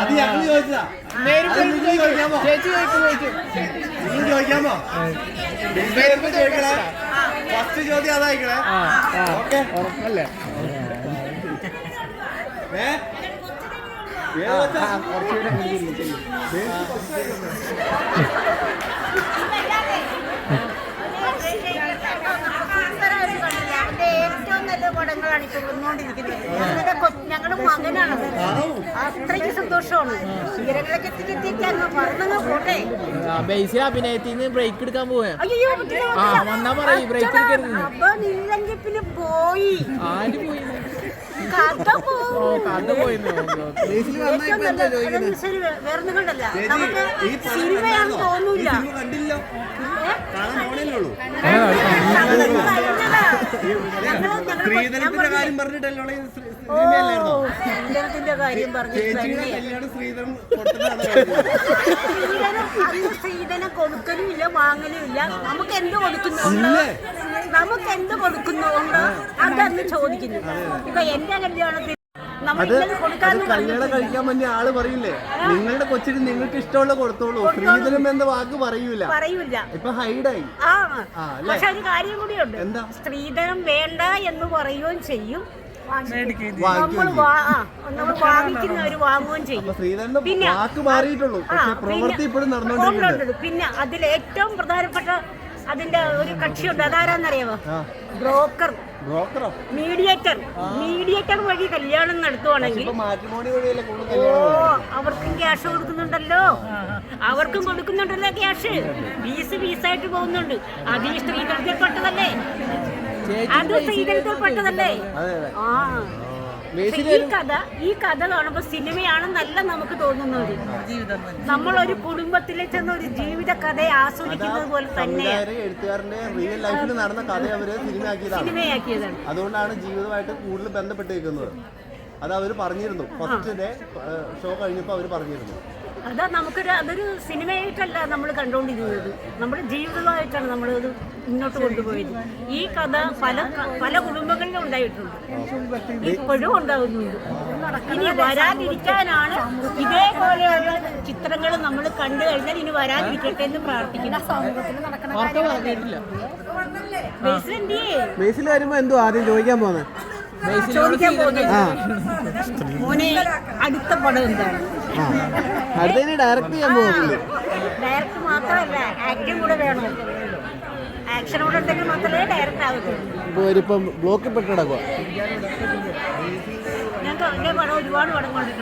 അത് ഞങ്ങൾ ചോദിച്ചതാ. ചോദിക്കാമോ? നിങ്ങൾ ചോദിക്കാമോ? ചോദിക്കണേ? ഫസ്റ്റ് ചോദ്യം അതായിക്കണേ. ഓക്കെ. ഉറപ്പല്ലേ? ഏ? കുറച്ചുകൂടെ പടങ്ങളാണ് ഇപ്പൊ വന്നുകൊണ്ടിരിക്കുന്നത് ഞങ്ങളുടെ ഞങ്ങളുടെ മകനാണ്. അത്രയ്ക്ക് സന്തോഷമാണ്. ഉയരങ്ങളൊക്കെ എത്തിക്കെത്തിയിട്ട് അങ്ങ് പോട്ടെ ആ, അഭിനയത്തിന് ബ്രേക്ക് എടുക്കാൻ പോവാ. അയ്യോ. വന്നാ പറയ്, അച്ഛടാ, എടുക്കരുത്. അപ്പൊ നില്ലെങ്കിൽ പിന്നെ പോയി. ആര് പോയി? കഥ ഓ പോവും കഥ കാര്യം പറഞ്ഞിട്ടല്ലോ ശ്രീധരത്തിന്റെ കാര്യം പറഞ്ഞു ശ്രീധരൻ. ശ്രീധനം കൊടുക്കലും ഇല്ല വാങ്ങലും ഇല്ല. നമുക്ക് എന്ത് കൊടുക്കുന്നുണ്ട്? നമുക്ക് എന്ത് കൊടുക്കുന്നുണ്ട്? അതന്ന് ചോദിക്കുന്നു. ഇപ്പൊ എന്റെ കല്യാണത്തിന് നമ്മൾ അത് അത് കല്യാണം കഴിക്കാൻ വേണ്ടി ആൾ പറയില്ലേ? നിങ്ങളുടെ കൊച്ചിന് നിങ്ങൾക്ക് ഇഷ്ടമുള്ള കൊടുത്തോളൂ. സ്ത്രീധനം എന്ന വാക്ക് പറയൂല. പറയൂല. ഇപ്പൊ ഹൈഡായി. പക്ഷെ ഒരു കാര്യം കൂടിയുണ്ട്. എന്താ? സ്ത്രീധനം വേണ്ട എന്ന് പറയുകയും ചെയ്യും. പിന്നെ അതിൽ ഏറ്റവും പ്രധാനപ്പെട്ട അതിന്റെ ഒരു കക്ഷിയുണ്ട്. അതാരാന്നറിയാമോ ആ. ബ്രോക്കർ. ബ്രോക്കറോ? മീഡിയേറ്റർ. മീഡിയേറ്റർ വഴി കല്യാണം നടത്തുവാണെങ്കിൽ ഓ അവർക്കും ക്യാഷ് കൊടുക്കുന്നുണ്ടല്ലോ. അവർക്കും കൊടുക്കുന്നുണ്ടല്ലോ ക്യാഷ്. ഫീസ് ഫീസായിട്ട് പോകുന്നുണ്ട്. അത് ഈ സ്ത്രീധനത്തിൽപ്പെട്ടതല്ലേ? അത് സ്ത്രീകൾക്ക് പെട്ടതല്ലേ ആ. ഈ കഥ ഈ കഥ കാണുമ്പോ സിനിമയാണെന്നല്ല നമുക്ക് തോന്നുന്നത്. നമ്മളൊരു കുടുംബത്തിലെ നമ്മൾ ഒരു ജീവിത കഥയെ ആസ്വദിക്കുന്നത് പോലെ തന്നെ എഴുത്തുകാരന്റെ റിയൽ ലൈഫിൽ നടന്ന കഥ അവർ സിനിമയാക്കിയതാണ്. സിനിമയാക്കിയതാണ്. അതുകൊണ്ടാണ് ജീവിതമായിട്ട് കൂടുതൽ ബന്ധപ്പെട്ടിരിക്കുന്നത്. അത് അവർ പറഞ്ഞിരുന്നു. ഫസ്റ്റ് ഡേ ഷോ കഴിഞ്ഞപ്പോൾ അവർ പറഞ്ഞിരുന്നു. അതാ നമുക്കൊരു അതൊരു സിനിമയായിട്ടല്ല നമ്മൾ കണ്ടുകൊണ്ടിരുന്നത് നമ്മുടെ ജീവിതമായിട്ടാണ് നമ്മൾ ഇങ്ങോട്ട് മുന്നോട്ട് കൊണ്ടുപോയത്. ഈ കഥ പല പല കുടുംബങ്ങളിലും ഉണ്ടായിട്ടുണ്ട്. ഇപ്പോഴും ഉണ്ടാകുന്നുണ്ട് ഇനി വരാതിരിക്കാനാണ് ഇതേപോലെയുള്ള ചിത്രങ്ങൾ നമ്മൾ കണ്ടു കഴിഞ്ഞാൽ ഇനി വരാതിരിക്കട്ടെ എന്ന് പ്രാർത്ഥിക്കുന്നു. പറഞ്ഞിട്ടില്ല ബേസിൽ വരുമ്പോ എന്തോ ആദ്യം ചോദിക്കാൻ പോകുന്നത് ചോദിക്കാൻ പോകുന്നത് മോനെ അടുത്ത പടം എന്താണ്? അടുത്തതിന് ഡയറക്റ്റ് ചെയ്യാൻ പോകുന്നില്ലേ ഡയറക്റ്റ് മാത്രമല്ല ആക്ടിങ് കൂടെ വേണം. ആക്ഷൻ കൂടെ ഉണ്ടെങ്കിൽ മാത്രമേ ഡയറക്റ്റ് ആകത്തുള്ളൂ ഇപ്പം ബ്ലോക്കിൽ പെട്ട് കിടക്കുക ഞങ്ങൾക്ക് അതിന്റെ പടം ഒരുപാട് പടം കണ്ടിട്ടുണ്ട്.